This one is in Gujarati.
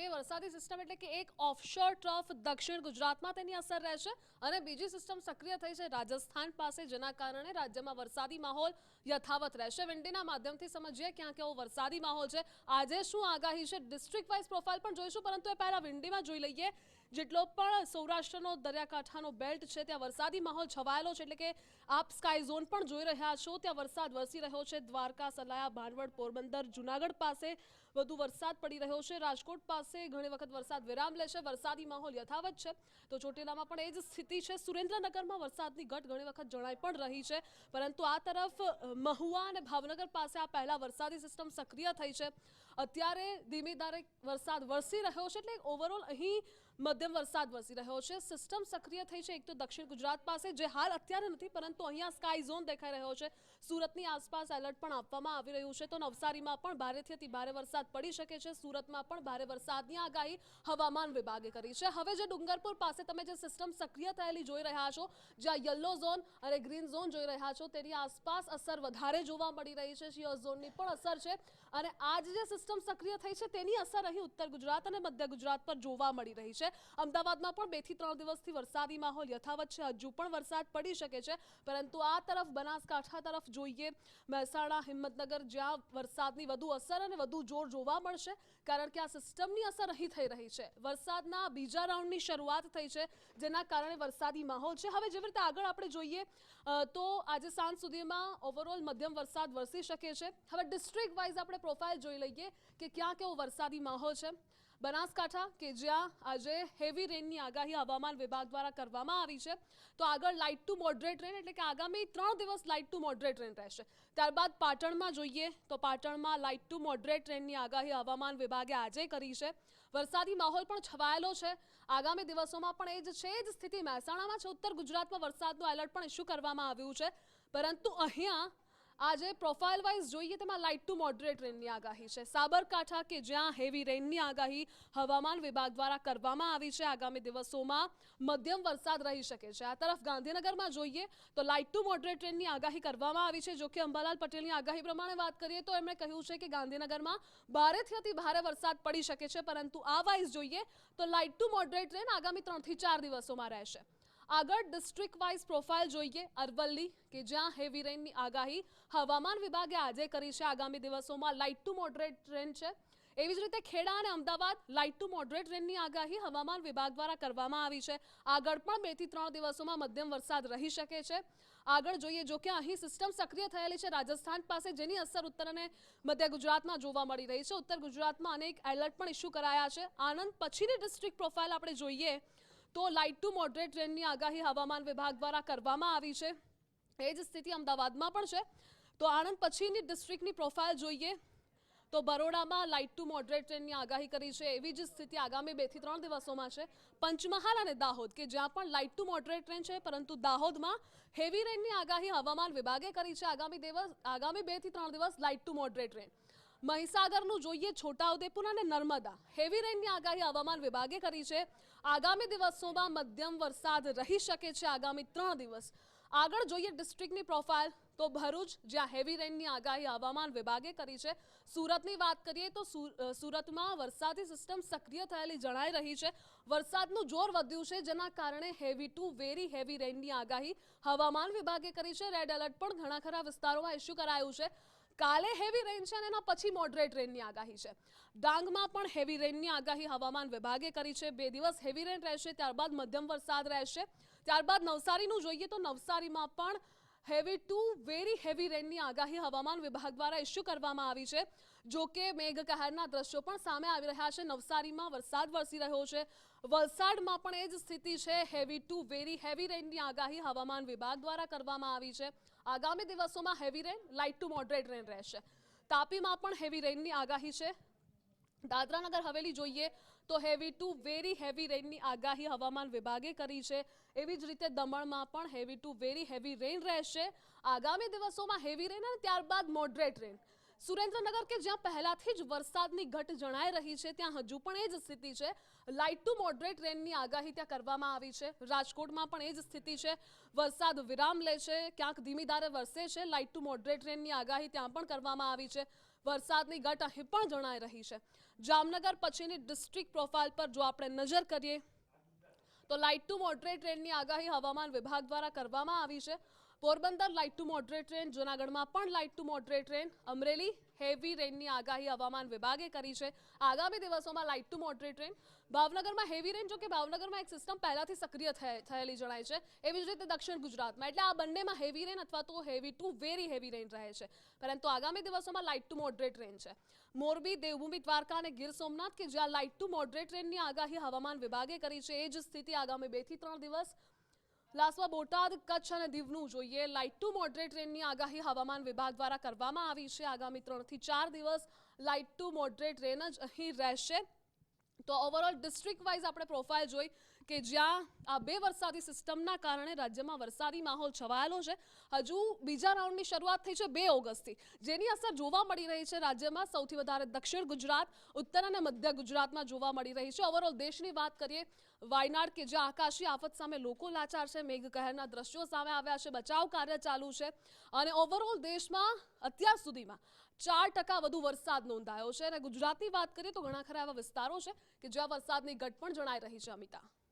બે વરસાદી સિસ્ટમ એટલે કે એક ઓફશોર ટ્રફ દક્ષિણ ગુજરાતમાં તેની અસર રહેશે અને બીજી સિસ્ટમ સક્રિય થઈ છે રાજસ્થાન પાસે, જેના કારણે રાજ્યમાં વરસાદી માહોલ યથાવત રહેશે વિંડીના માધ્યમથી સમજીએ ક્યાં કેવો વરસાદી માહોલ છે. આજે શું આગાહી છે? ડિસ્ટ્રિક્ટ વાઇઝ પ્રોફાઇલ પણ જોઈશું, પરંતુ એ પહેલા વિંડીમાં જોઈ લઈએ. જેટલો પણ સૌરાષ્ટ્રનો દરિયાકાંઠાનો બેલ્ટ છે, ત્યાં વરસાદી માહોલ છવાયેલો છે, એટલે કે આપ સ્કાય ઝોન પણ જોઈ રહ્યા છો. ત્યાં વરસાદ વરસી રહ્યો છે, દ્વારકા, સલાયા ભાંડવડ પોરબંદર, જુનાગઢ પાસે વધુ વરસાદ પડી રહ્યો છે. રાજકોટ પાસે ઘણી વખત વરસાદ વિરામ લે છે, વરસાદી માહોલ યથાવત છે. તો ચોટીલામાં પણ એ જ સ્થિતિ છે. સુરેન્દ્રનગરમાં વરસાદની ઘટ ઘણી વખત જણાઈ પણ રહી છે. પરંતુ આ તરફ મહુવા અને ભાવનગર પાસે આ પહેલા વરસાદી સિસ્ટમ સક્રિય થઈ છે. અત્યારે ધીમી ધારે વરસાદ વરસી રહ્યો છે, એટલે ઓવરઓલ અહીં મધ્યમ વરસાદ વરસી રહ્યો છે. સિસ્ટમ સક્રિય થઈ છે. એક તો દક્ષિણ ગુજરાત પાસે જે હાલ અત્યારે નથી, પરંતુ અહીંયા સ્કાય ઝોન દેખાઈ રહ્યો છે. સુરતની આસપાસ એલર્ટ પણ આપવામાં આવી રહ્યું છે. તો નવસારીમાં પણ ભારેથી અતિ ભારે વરસાદ પડી શકે છે. સુરતમાં પણ ભારે વરસાદની આગાહી હવામાન વિભાગે કરી છે. હવે જે ડુંગરપુર પાસે તમે જે સિસ્ટમ સક્રિય થયેલી જોઈ રહ્યા છો, જ્યાં યલો ઝોન અને ગ્રીન ઝોન જોઈ રહ્યા છો, તેની આસપાસ અસર વધારે જોવા મળી રહી છે. શિયર ઝોનની પણ અસર છે. અને આજ જે સિસ્ટમ સક્રિય થઈ છે, તેની અસર અહીં ઉત્તર ગુજરાત અને મધ્ય ગુજરાત પર જોવા મળી રહી છે. અમદાવાદમાં પણ બેથી ત્રણ દિવસથી વરસાદી માહોલ યથાવત છે. હજુ પણ વરસાદ પડી શકે છે. પરંતુ આ તરફ બનાસકાંઠા તરફ જોઈએ. મહેસાણા, હિંમતનગર જ્યાં વરસાદની વધુ અસર અને વધુ જોર જોવા મળશે, કારણ કે આ સિસ્ટમની અસર અહીં થઈ રહી છે. વરસાદના બીજા રાઉન્ડની શરૂઆત થઈ છે, જેના કારણે વરસાદી માહોલ છે. હવે જેવી રીતે આગળ આપણે જોઈએ તો આજે સાંજ સુધીમાં ઓવરઓલ મધ્યમ વરસાદ વરસી શકે છે. હવે ડિસ્ટ્રિક્ટ વાઇઝ આપણે પ્રોફાઇલ જોઈ લઈએ કે ક્યાં કેવો વરસાદી માહોલ છે. બનાસકાંઠા કે જ્યાં આજે હેવી રેનની આગાહી હવામાન વિભાગ દ્વારા કરવામાં આવી છે, તો આગળ લાઇટ ટુ મોડરેટ રેન એટલે કે આગામી ત્રણ દિવસ લાઇટ ટુ મોડરેટ રેન રહેશે. ત્યારબાદ પાટણમાં જોઈએ તો પાટણમાં લાઇટ ટુ મોડરેટ રેનની આગાહી હવામાન વિભાગે આજે કરી છે. વરસાદી માહોલ પણ છવાયેલો છે. આગામી દિવસોમાં પણ એ જ છે જ સ્થિતિ. મહેસાણામાં છે, ઉત્તર ગુજરાતમાં વરસાદનું એલર્ટ પણ ઇસ્યુ કરવામાં આવ્યું છે. પરંતુ અહીંયા આજે પ્રોફાઇલ વાઇઝ જોઈએ તેમાં લાઇટ ટુ મોડરેટ રેનની આગાહી છે. સાબરકાંઠા કે જ્યાં હેવી રેનની આગાહી હવામાન વિભાગ દ્વારા કરવામાં આવી છે. આગામી દિવસોમાં મધ્યમ વરસાદ રહી શકે છે. આ તરફ ગાંધીનગરમાં જોઈએ તો લાઇટ ટુ મોડરેટ રેનની આગાહી કરવામાં આવી છે. જોકે અંબાલાલ પટેલની આગાહી પ્રમાણે વાત કરીએ તો એમણે કહ્યું છે કે ગાંધીનગરમાં ભારેથી અતિ ભારે વરસાદ પડી શકે છે. પરંતુ આ વાઇઝ જોઈએ તો લાઇટ ટુ મોડરેટ રેન આગામી ત્રણથી ચાર દિવસોમાં રહેશે. આગળ ડિસ્ટ્રિક્ટ વાઇઝ પ્રોફાઇલ જોઈએ. અરવલ્લી, કે જ્યાં હેવી રેનની આગાહી હવામાન વિભાગે આજે કરી છે. આગામી દિવસોમાં લાઇટ ટુ મોડરેટ રેન છે. એવી જ રીતે ખેડા અને અમદાવાદ લાઇટ ટુ મોડરેટ રેનની આગાહી હવામાન વિભાગ દ્વારા કરવામાં આવી છે. આગળ પણ બેથી ત્રણ દિવસોમાં મધ્યમ વરસાદ રહી શકે છે. આગળ જોઈએ, જો કે અહીં સિસ્ટમ સક્રિય થયેલી છે રાજસ્થાન પાસે, જેની અસર ઉત્તર અને મધ્ય ગુજરાતમાં જોવા મળી રહી છે. ઉત્તર ગુજરાતમાં અનેક એલર્ટ પણ ઇસ્યુ કરાયા છે. આનંદ પછીની ડિસ્ટ્રિક્ટ પ્રોફાઇલ આપણે જોઈએ. તો લાઇટ ટુ મોડરેટ રેનની આગાહી હવામાન વિભાગ દ્વારા કરવામાં આવી છે. એ જ સ્થિતિ અમદાવાદમાં પણ છે. તો આણંદ પછીની ડિસ્ટ્રિક્ટની પ્રોફાઇલ જોઈએ. તો બરોડામાં લાઇટ ટુ મોડરેટ ટ્રેનની આગાહી કરી છે. એવી જ સ્થિતિ આગામી બેથી ત્રણ દિવસોમાં છે. પંચમહાલ અને દાહોદ, કે જ્યાં પણ લાઇટ ટુ મોડરેટ ટ્રેન છે, પરંતુ દાહોદમાં હેવી રેનની આગાહી હવામાન વિભાગે કરી છે. આગામી દિવસ, આગામી બેથી ત્રણ દિવસ લાઇટ ટુ મોડરેટ ટ્રેન. મહીસાગરનું જોઈએ છોટાઉદેપુર અને નર્મદા. હેવી રેનની આગાહી હવામાન વિભાગે કરી છે. આગામી દિવસોમાં મધ્યમ વરસાદ રહી શકે છે, આગામી ત્રણ દિવસ. આગળ જોઈએ ડિસ્ટ્રિક્ટની પ્રોફાઇલ, તો ભરૂચ, જ્યાં હેવી રેનની આગાહી હવામાન વિભાગે કરી છે. સુરતની વાત કરીએ તો સુરતમાં વરસાદી સિસ્ટમ સક્રિય થયેલી જણાઈ રહી છે. વરસાદનું જોર વધ્યું છે, જેના કારણે હેવી ટુ વેરી હેવી રેનની આગાહી હવામાન વિભાગે કરી છે. રેડ એલર્ટ પણ ઘણા ખરા વિસ્તારોમાં ઇસ્યુ કરાયું છે. કાલે હેવી રેન છે અને એના પછી મોડરેટ રેનની આગાહી છે. ડાંગમાં પણ હેવી રેનની આગાહી હવામાન વિભાગે કરી છે. બે દિવસ હેવી રેન રહેશે, ત્યારબાદ મધ્યમ વરસાદ રહેશે. ત્યારબાદ નવસારીનું જોઈએ તો નવસારીમાં પણ હેવી ટુ વેરી હેવી રેનની આગાહી હવામાન વિભાગ દ્વારા ઇસ્યુ કરવામાં આવી છે. જો કે મેઘ કહેરના દ્રશ્યો પણ સામે આવી રહ્યા છે. નવસારીમાં વરસાદ વરસી રહ્યો છે. વલસાડમાં પણ એ જ સ્થિતિ છે. હેવી ટુ વેરી હેવી રેનની આગાહી હવામાન વિભાગ દ્વારા કરવામાં આવી છે. આગામી દિવસોમાં heavy rain light to moderate rain રહેશે. તાપીમાં પણ હેવી રેનની આગાહી છે. દાદરાનગર હવેલી જોઈએ તો હેવી ટુ વેરી હેવી રેનની આગાહી હવામાન વિભાગે કરી છે. એવી જ રીતે દમણમાં પણ heavy to very heavy rain રહેશે. આગામી દિવસોમાં હેવી રેન અને ત્યારબાદ મોડરેટ રેન સુરેન્દ્રનગર કે જ્યાં પહેલાથી જ વરસાદની ઘટ જણાઈ રહી છે, ત્યાં હજુ પણ એ જ સ્થિતિ છે. લાઇટ ટુ મોડરેટ રેનની આગાહી ત્યાં કરવામાં આવી છે. રાજકોટમાં પણ એ જ સ્થિતિ છે. વરસાદ વિરામ લે છે, ક્યાંક ધીમી ધારે વરસે છે. લાઇટ ટુ મોડરેટ રેનની આગાહી ત્યાં પણ કરવામાં આવી છે. વરસાદની ઘટ અહીં પણ જણાઈ રહી છે. જામનગર પછીની ડિસ્ટ્રિક્ટ પ્રોફાઇલ પર જો આપણે નજર કરીએ, તો લાઇટ ટુ મોડરેટ ટ્રેનની આગાહી હવામાન વિભાગ દ્વારા કરવામાં આવી છે. Porbandar light to moderate rain, જૂનાગઢમાં પણ light to moderate rain, Amreli heavy રેનની આગાહી હવામાન વિભાગે કરી છે. આગામી દિવસોમાં લાઇટ ટુ મોડરેટ ટ્રેન, ભાવનગરમાં હેવી રેન જો કે ભાવનગરમાં એક સિસ્ટમ પહેલાથી સક્રિય થયે- થયેલી જણાય છે. એવી જ રીતે દક્ષિણ ગુજરાતમાં, એટલે આ બંનેમાં હેવી રેન અથવા તો heavy to very heavy rain રહે છે. પરંતુ આગામી દિવસોમાં લાઇટ ટુ મોડરેટ ટ્રેન છે. મોરબી, દેવભૂમિ, દ્વારકા અને ગીર સોમનાથ કે જ્યાં લાઇટ ટુ મોડરેટ ટ્રેનની આગાહી હવામાન વિભાગે કરી છે, એ જ સ્થિતિ આગામી બેથી ત્રણ દિવસ લાસવા બોટાદ કચ્છ અને દીવનું જોઈએ. લાઇટ ટુ મોડરેટ ટ્રેનની આગાહી હવામાન વિભાગ દ્વારા કરવામાં આવી છે. આગામી ત્રણથી ચાર દિવસ લાઇટ ટુ મોડરેટ ટ્રેન જ અહીં રહેશે. તો ઓવરઓલ ડિસ્ટ્રિક્ટ વાઇઝ આપણે પ્રોફાઇલ જોઈ. કે જ્યાં આ બે વરસાદી સિસ્ટમના કારણે રાજ્યમાં વરસાદી માહોલ છવાયેલો છે. હજુ બીજા રાઉન્ડની શરૂઆત થઈ છે બે ઓગસ્ટથી. જેની અસર જોવા મળી રહી છે રાજ્યમાં સૌથી વધારે દક્ષિણ ગુજરાત, ઉત્તર અને મધ્ય ગુજરાતમાં જોવા મળી રહી છે. ઓવરઓલ દેશની વાત કરીએ, વાયનાડ કે જ્યાં આકાશી આફત સામે લોકો લાચાર છે મેઘ કહેરના દ્રશ્યો સામે આવ્યા છે, બચાવ કાર્ય ચાલુ છે અને ઓવરઓલ દેશમાં અત્યાર સુધીમાં ચાર ટકા વધુ વરસાદ નોંધાયો છે. અને ગુજરાતની વાત કરીએ તો ઘણા ખરા એવા વિસ્તારો છે કે જ્યાં વરસાદની ઘટ પણ જણાઈ રહી છે, અમિતા.